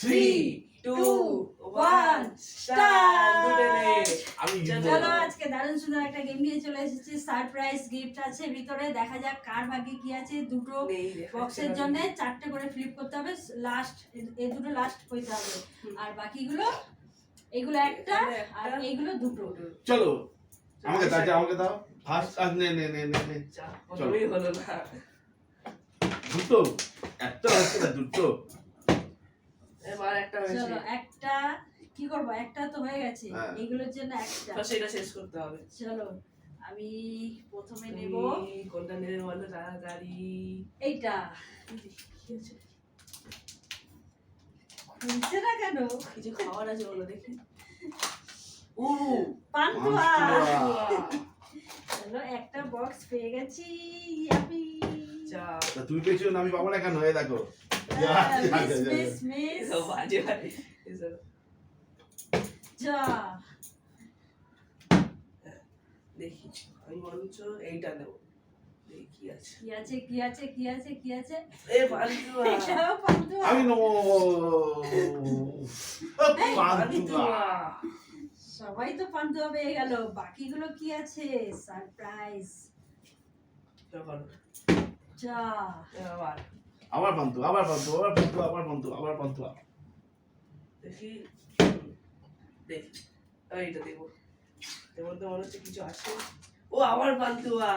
Three two one start চলো আজকে দারুণ সুন্দর একটা গেম নিয়ে চলে এসেছি। সারপ্রাইজ গিফট আছে ভিতরে। দেখা যাক কার ভাগ্যে কি আছে। দুটো বক্সের জন্য চারটে করে ফ্লিপ করতে হবে। লাস্ট এই দুটো লাস্ট হইতে হবে। আর বাকিগুলো এগুলো একটা আর এইগুলো দুটো। চলো আমাকে দাও আমাকে দাও। ফার্স্ট আজ নে নে নে নে প্রথমেই হলো না। দুটো? একটা দুটো? এবার একটা হয়েছে। চলো একটা কি করব? একটা তো হয়ে গেছে। হ্যাঁ। এইগুলোর জন্য একটা। তো সেটা শেষ করতে হবে। চলো আমি প্রথমে নেব। কোনটা নেবে বলো তাড়াতাড়ি। এইটা। খুলছে না কেন? কিছু খাবার আছে বলো দেখি। ও পান্তুয়া। চলো একটা বক্স পেয়ে গেছি ইয়াপি। যা তা পেয়েছ না আমি পাবো না কেন? এই দেখো। Miss miss. মিস এসব বাজে বাজে যা দেখি আমি বরঞ্চ এইটা নেব। দেখি কি আছে। কি আছে কি আছে কি আছে এ পান্তুয়া। আমি নেব। পান্তুয়া। সবাই তো পান্তুয়া পেয়ে গেল। বাকিগুলো কি আছে? সারপ্রাইজ। যা। আবার পান্তু আবার পান্তু আবার পান্তু আবার পান্তু আবার পান্তুয়া দেখি। দেখি। এইটা দেবো। এর মধ্যে মনে হচ্ছে কিছু আছে ও আবার পান্তুয়া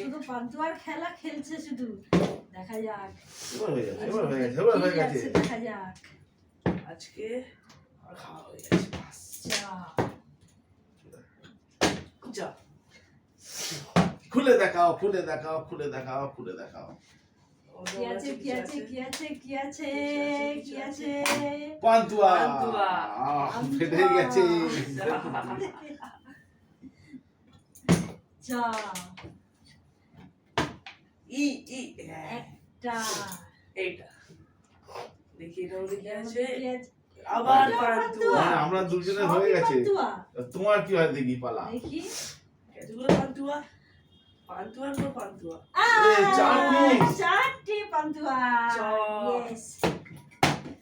শুধু পান্তুয়ার খেলা খেলছে শুধু। দেখা যাক। এবার হয়ে গেছে এবার হয়ে গেছে এবার হয়ে গেছে। দেখা যাক। আজকে আর খাওয়া হয়ে গেছে বাস। যা যা। খুলে দেখাও খুলে দেখাও খুলে দেখাও খুলে দেখাও। ওদের কি আছে হচ্ছে কি আছে কি আছে কি আছে কি কিছু আছে? পান্তুয়া। পান্তুয়া। ফেটে গেছে। ই ই হ্যাঁ, একটা। দেখি আছে? আবার পান্তুয়া। মানে আমরা দুজনে হয়ে গেছে। তোমার কি হয় দেখি পালা। দেখি। এতগুলো পান্তুয়া? পান্তুয়ার পর পান্তুয়া চার চারটি পান্তুয়া চার।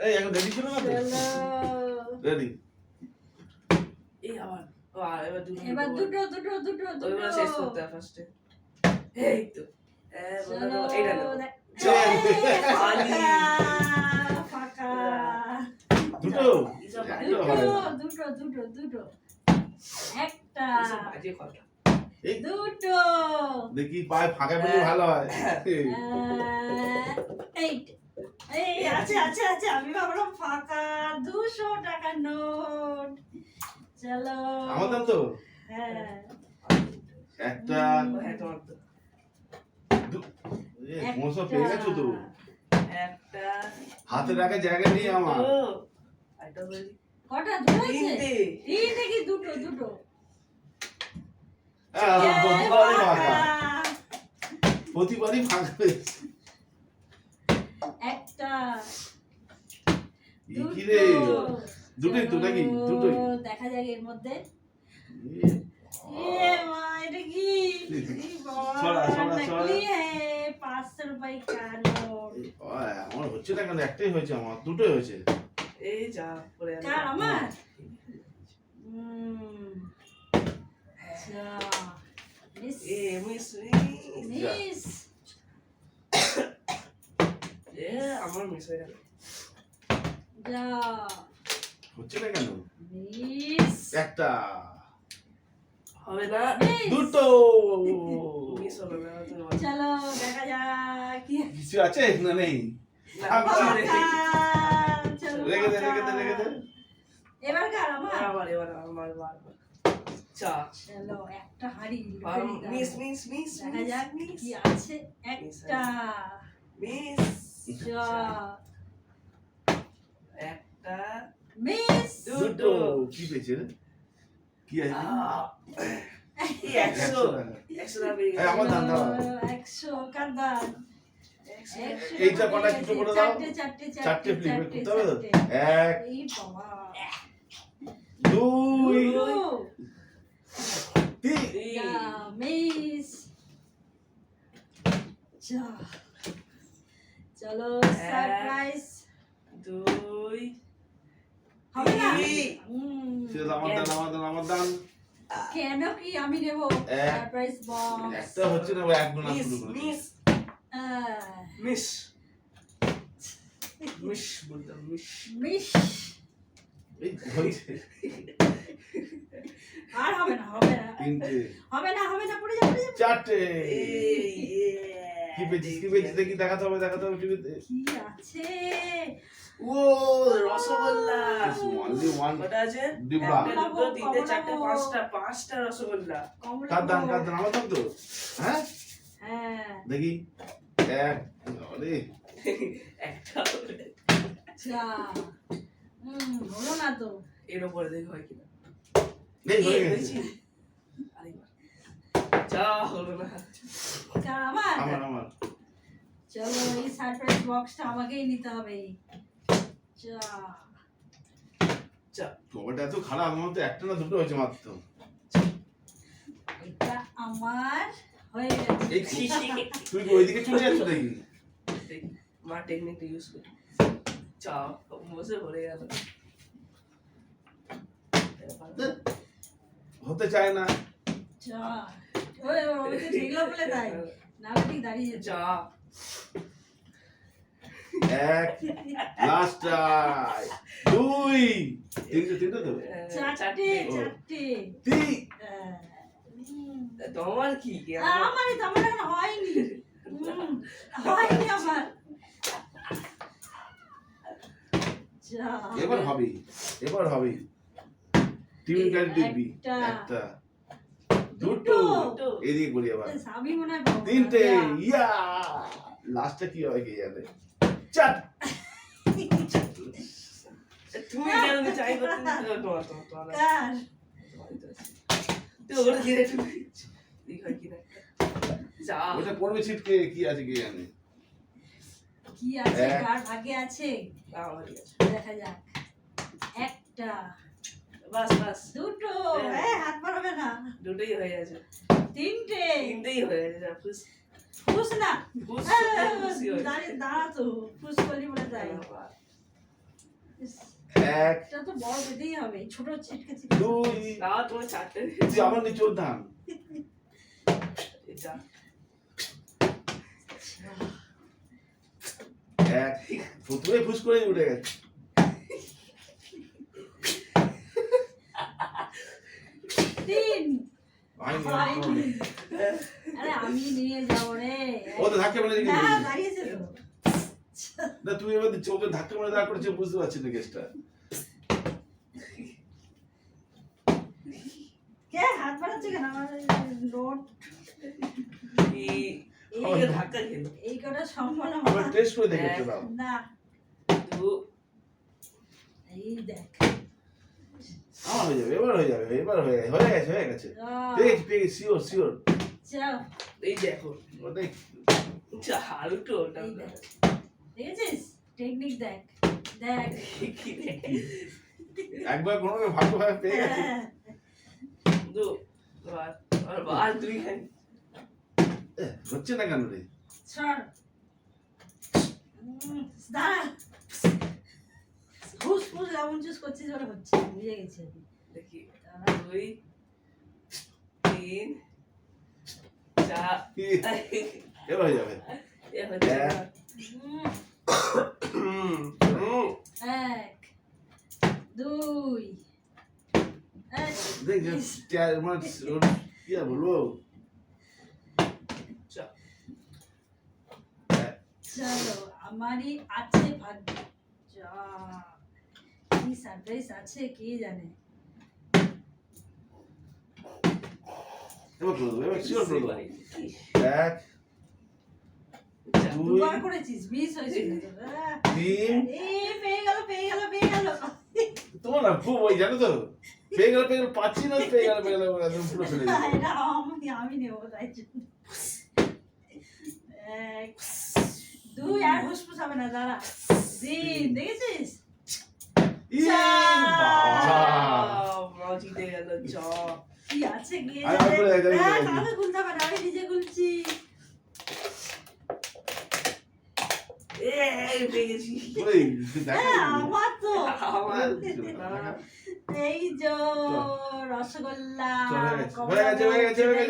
এই এখন রেডি ছিল না রেডি এই আবার এবার দুটো এবার দুটো দুটো দুটো দুটো শেষ করতে হবে ফার্স্টে এই তো এইটা নেব দেখ- চল। এই, খালি। ফাঁকা, ফাঁকা দুটো দুটো কথা। হবে না। দুটো দুটো দুটো দুটো একটা দুটো। দেখি পায়ে ফাঁকা পেলে ভালো হয়। এই এই আছে আছে আছে আমি ভাবলাম ফাঁকা দুশো টাকার নোট। চলো। আমাদের তো? হ্যাঁ। একটা হ্যাঁ পেয়ে গেছো তো? একটা। হাতে রাখার জায়গা নেই আমার। কটা? দুটো তিনটে। তিনটে কি দুটো। প্রতিবারই ফাঁকা। প্রতিবারই ফাঁকা হয়েছে একটা। দুটোই তো নাকি? দুটোই। দেখা যাক এর মধ্যে। এ, মা এটা কি? পাঁচশো রুপাই আমার হচ্ছে না কেন? একটাই হয়েছে আমার দুটোই হয়েছে। এই যা পরে আমার? আচ্ছা। মিস মিস এ আমার মিস হয়ে গেল যা হচ্ছে না কেন মিস একটা হবে না দুটো মিস হবে না চলো দেখা যাক কি কিছু আছে না নেই এবার কার আমার এবার আমার চা। চলো একটা হাড়ি মিস মিস মিস দেখা যাক কি আছে। একটা। মিস। যা একটা। মিস। দুটো। কি পেয়েছে কি আছে? একশো। একশো। আমার দান দাও। একশো কার দান এইটা কটা কিছু। করে দাও। চারটে চারটে চারটে ফ্লিপ চারটে করতে হবে। এক। এই বাবা দুই দুটো। তিন তিন। যা, মিস যা। চলো। সারপ্রাইজ হবে না? আমার দান কেন কি আমি নেব? সারপ্রাইজ বক্স একটা হচ্ছে না এক গোনা শুরু করে। মিস মিস মিস বলতাম মিস। মিশ আর হবে না হবে না। হবে না হবে না পড়ে যাবে চারটে। কি পেয়েছিস কি পেয়েছিস দেখি দেখাতে হবে দেখাতে হবে টিভিতে। কি আছে? ও রসগোল্লা। only one কটা আছে ডিব্বা। দুটো তিনটে চারটে পাঁচটা পাঁচটা রসগোল্লা। কার দান কার দান আমার দান তো। হ্যাঁ? হ্যাঁ। দেখি। এক আরে। একটা আচ্ছা। হুম হলো না তো। এর উপরে দেখি হয় কিনা হয়ে এই, গেছে হয়েছে? আরেকবার। যা হলো না কার আমার? আমার আমার। চলো এই সারপ্রাইজ বক্সটা আমাকেই নিতে হবে। চা। যা কবাটা এত খারাপ আমার তো একটা না দুটো হয়েছে মাত্র। এটা আমার হয়ে গেছে। তুই ওইদিকে চলে যাচ্ছ নাকি? মা টেকনিকটা ইউজ করি। চা বসে ভরে গেল। হতে চায় না। চা ওই ওই তো ঠিকলো বলে তাই না ঠিক দাঁড়িয়ে যেত চা এক লাস্ট দুই তিনটে তিনটে তো চারটে চারটে তিন হ্যাঁ। তোমার কি আমার এখন হয়নি হয়নি আমার যা। এবার হবে এবার হবে কার্ড দেখবি একটা। দুটো। এদিকে করি আবার আমি মনে হয় তিনটে। যা। ইয়া। লাস্টে কি হয় কে জানে? চার তুমি কেন চাই করতে দিতে তোমার তোমার তোমার কার? তুই ওগুলো কিনে তুমি দেখি হয় কিনা চা ওটা পড়বে ছিটকে কি আছে কে জানে? কি আছে? কার ভাগে আছে? দেখা যাক। একটা। বাস বাস। দুটো। হ্যাঁ। হ্যাঁ হাত বাড়াবে না। দুটোই হয়ে গেছে। তিনটে। তিনটেই হয়ে গেছে ফুস ফুস না? ফুস হ্যাঁ, দাঁড়িয়ে দাঁড়া তো। ফুস করলি বলে এক এটা তো বড় পেতেই হবে ছোট ছিটকে ছিটকে দুই তোমার চারটে তুই আমার নিচে ওর ধান। এটা। এক প্রথমে ফুস করে উঠে গেছে তিন আমি হয়নি। আরে আমি নিয়ে যাব রে। ও তো ধাক্কা মেরে না দাঁড়িয়েছে না তুই এবার চোখে ধাক্কা মেরে দাঁড় করেছে বুঝতে পারছি না কেসটা। কে হাত বাড়াচ্ছে কেন? আমার নোট। এই এই ধাক্কা খেলো। এই কটা সম্পূর্ণ আমার টেস্ট করে দেখে একটু দাও। না। এই দেখ। আমার হয়ে যাবে এবার হয়ে যাবে এবার হয়ে গেছে হয়ে গেছে হয়ে গেছে পেয়ে গেছি পেয়ে গেছি শিওর শিওর এই দেখো চা আলুটো ওটা দেখ দেখেছিস টেকনিক দেখ দেখ একবার কোনো ভাগ্য ভাবে পেয়ে গেছে দু আর বার দুই হচ্ছে না কেন রে উম, দাঁড়া ফুস ফুস লেমন জুস করছিস ওরা হচ্ছে বুঝে গেছি। আমি। দেখি দুই তিন চার। এবার হয়ে যাবে। এক। দুই দেখ কি বলব? চা। চলো আমারই আছে ভাগ্য। যা সারপ্রাইজ আছে কে জানে? এবার করে দেবো এবার শিওর করে দেবো এক দুবার করেছিস মিস হয়েছিল তিন পেয়ে গেল পেয়ে গেল পেয়ে গেল। তোমার না খুব ওই জানো তো? পেয়ে গেল পেয়ে গেল পাচ্ছি না পেয়ে গেল পেয়ে গেল পুরো ফেলে আমি আমি নেব তাই দুই আর হুসফুস হবে না দাঁড়া। দেখেছিস ইয়ে, বাবা। আহ, মা জিতে গেল চ কি আছে কে আমি হ্যাঁ খুলতে হবে আমি নিজে হ্যাঁ, রসগোল্লা হয়ে হয়ে হয়ে